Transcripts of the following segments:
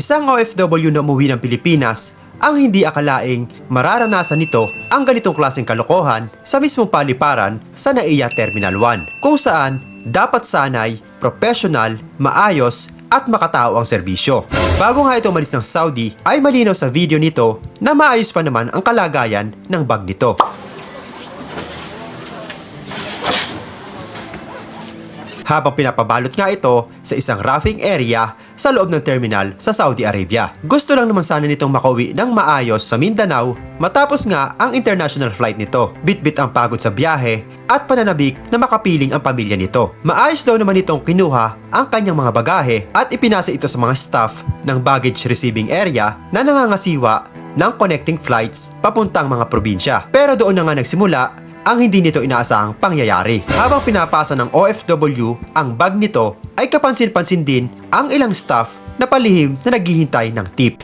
Isang OFW na umuwi ng Pilipinas ang hindi akalaing mararanasan nito ang ganitong klaseng kalokohan sa mismong paliparan sa NAIA Terminal 1 kung saan dapat sanay, professional, maayos at makatao ang serbisyo. Bago nga ito umalis ng Saudi ay malinaw sa video nito na maayos pa naman ang kalagayan ng bag nito. Habang pinapabalot nga ito sa isang roughing area sa loob ng terminal sa Saudi Arabia. Gusto lang naman sana nitong makauwi ng maayos sa Mindanao matapos nga ang international flight nito. Bitbit ang pagod sa biyahe at pananabik na makapiling ang pamilya nito. Maayos daw naman itong kinuha ang kanyang mga bagahe at ipinasa ito sa mga staff ng baggage receiving area na nangangasiwa ng connecting flights papuntang mga probinsya. Pero doon na nga nagsimula ang hindi nito inaasahang pangyayari. Habang pinapasa ng OFW ang bag nito ay kapansin-pansin din ang ilang staff na palihim na naghihintay ng tip.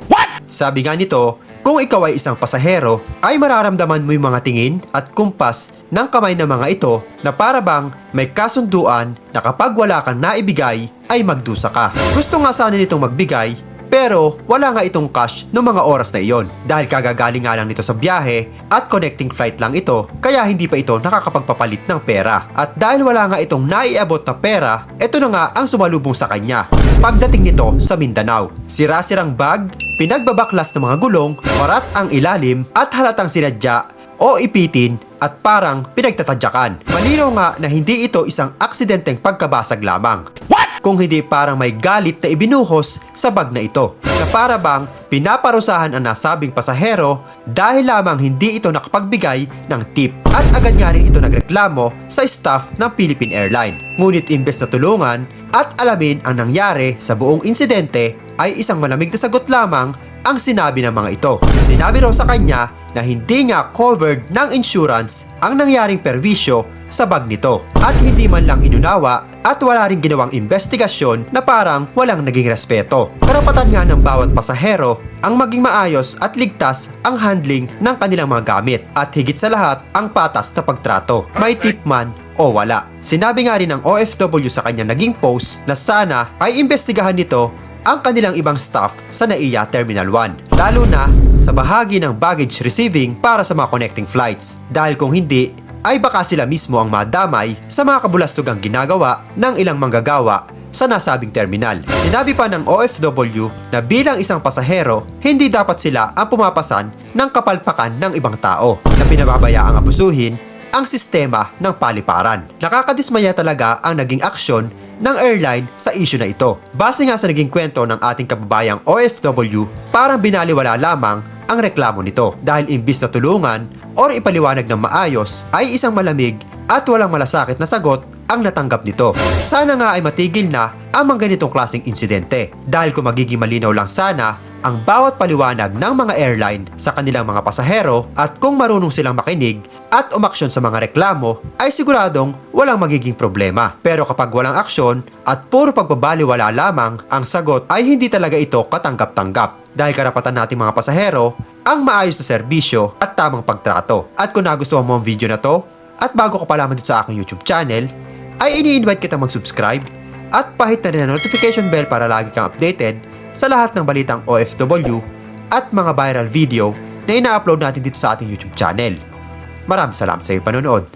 Sabi nga nito, kung ikaw ay isang pasahero, ay mararamdaman mo yung mga tingin at kumpas ng kamay ng mga ito na para bang may kasunduan na kapag wala kang naibigay ay magdusa ka. Gusto nga sana nitong magbigay pero wala nga itong cash noong mga oras na iyon dahil kagagaling nga lang nito sa biyahe at connecting flight lang ito kaya hindi pa ito nakakapagpapalit ng pera. At dahil wala nga itong naiabot na pera, ito na nga ang sumalubong sa kanya pagdating nito sa Mindanao. Sira-sirang bag, pinagbabaklas ng mga gulong, warat ang ilalim at halatang sinadya o ipitin at parang pinagtatadyakan. Malinaw nga na hindi ito isang aksidenteng pagkabasag lamang kung hindi parang may galit na ibinuhos sa bag na ito. Na para bang pinaparusahan ang nasabing pasahero dahil lamang hindi ito nakapagbigay ng tip. At agad nga rin ito nagreklamo sa staff ng Philippine Airline. Ngunit imbes na tulungan at alamin ang nangyari sa buong insidente ay isang malamig na sagot lamang ang sinabi ng mga ito. Sinabi raw sa kanya na hindi nga covered ng insurance ang nangyaring perwisyo sa bag nito at hindi man lang inunawa at wala ring ginawang investigasyon na parang walang naging respeto. Karapatan nga ng bawat pasahero ang maging maayos at ligtas ang handling ng kanilang mga gamit at higit sa lahat ang patas na pagtrato. May tip man o wala. Sinabi nga rin ng OFW sa kanya naging post na sana ay imbestigahan nito ang kanilang ibang staff sa NAIA Terminal 1. Lalo na sa bahagi ng baggage receiving para sa mga connecting flights. Dahil kung hindi, ay baka sila mismo ang madamay sa mga kabulastugang ginagawa ng ilang manggagawa sa nasabing terminal. Sinabi pa ng OFW na bilang isang pasahero, hindi dapat sila ang pumapasan ng kapalpakan ng ibang tao na pinababayaang abusuhin ang sistema ng paliparan. Nakakadismaya talaga ang naging aksyon ng airline sa issue na ito. Base nga sa naging kwento ng ating kababayang OFW, parang binaliwala lamang ang reklamo nito dahil imbis na tulungan or ipaliwanag ng maayos ay isang malamig at walang malasakit na sagot ang natanggap nito. Sana nga ay matigil na ang mga ganitong klaseng insidente dahil kung magiging malinaw lang sana ang bawat paliwanag ng mga airline sa kanilang mga pasahero at kung marunong silang makinig at umaksyon sa mga reklamo ay siguradong walang magiging problema. Pero kapag walang aksyon at puro pagbabaliwala lamang, ang sagot ay hindi talaga ito katanggap-tanggap dahil karapatan nating mga pasahero ang maayos na serbisyo at tamang pagtrato. At kung nagustuhan mo ang video na to, at bago ka pa lamang dito sa aking YouTube channel, ay ini-invite kita mag-subscribe at pahit na rin ang notification bell para lagi kang updated sa lahat ng balitang OFW at mga viral video na ina-upload natin dito sa ating YouTube channel. Maraming salamat sa iyong panonood.